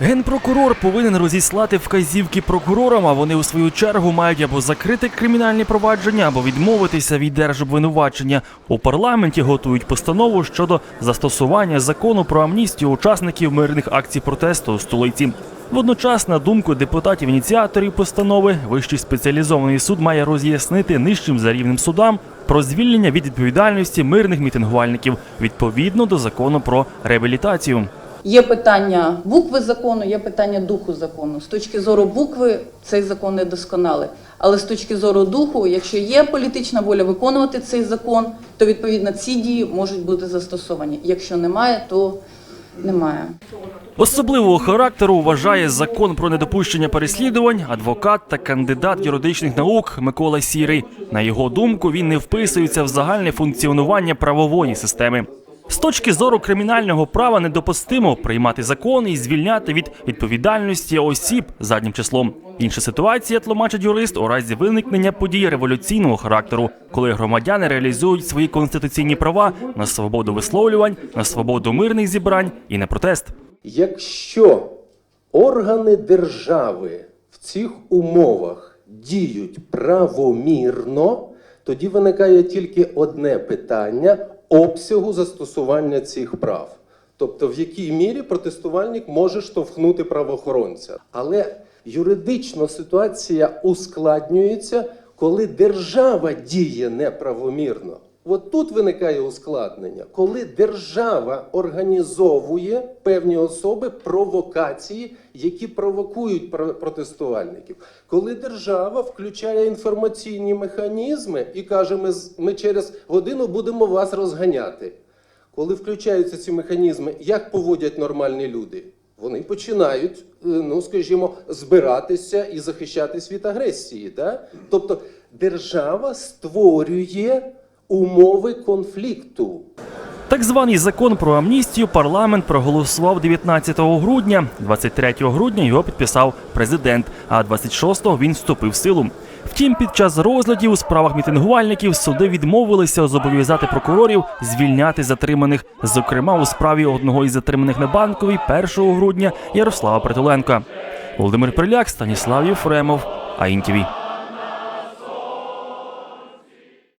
Генпрокурор повинен розіслати вказівки прокурорам, а вони у свою чергу мають або закрити кримінальні провадження, або відмовитися від держобвинувачення. У парламенті готують постанову щодо застосування закону про амністію учасників мирних акцій протесту у столиці. Водночас, на думку депутатів-ініціаторів постанови, вищий спеціалізований суд має роз'яснити нижчим за рівнем судам про звільнення від відповідальності мирних мітингувальників відповідно до закону про реабілітацію. Є питання букви закону, є питання духу закону. З точки зору букви цей закон не досконалий. Але з точки зору духу, якщо є політична воля виконувати цей закон, то відповідно ці дії можуть бути застосовані. Якщо немає, то немає. Особливого характеру вважає закон про недопущення переслідувань адвокат та кандидат юридичних наук Микола Сірий. На його думку, він не вписується в загальне функціонування правової системи. З точки зору кримінального права недопустимо приймати закон і звільняти від відповідальності осіб заднім числом. Інша ситуація, тлумачить юрист, у разі виникнення подій революційного характеру, коли громадяни реалізують свої конституційні права на свободу висловлювань, на свободу мирних зібрань і на протест. Якщо органи держави в цих умовах діють правомірно, тоді виникає тільки одне питання обсягу застосування цих прав. Тобто, в якій мірі протестувальник може штовхнути правоохоронця. Але юридично ситуація ускладнюється, коли держава діє неправомірно. От тут виникає ускладнення, коли держава організовує певні особи провокації, які провокують про- протестувальників. Коли держава включає інформаційні механізми і каже, ми, ми через годину будемо вас розганяти. Коли включаються ці механізми, як поводять нормальні люди? Вони починають, е, ну скажімо, збиратися і захищатись від агресії. Да? Тобто держава створює умови конфлікту. Так званий закон про амністію парламент проголосував 19 грудня. 23 грудня його підписав президент, а 26-го він вступив в силу. Втім, під час розглядів у справах мітингувальників суди відмовилися зобов'язати прокурорів звільняти затриманих, зокрема у справі одного із затриманих на банковій 1 грудня Ярослава Притуленка. Володимир Приляк, Станіслав Єфремов, АІНТІВІ.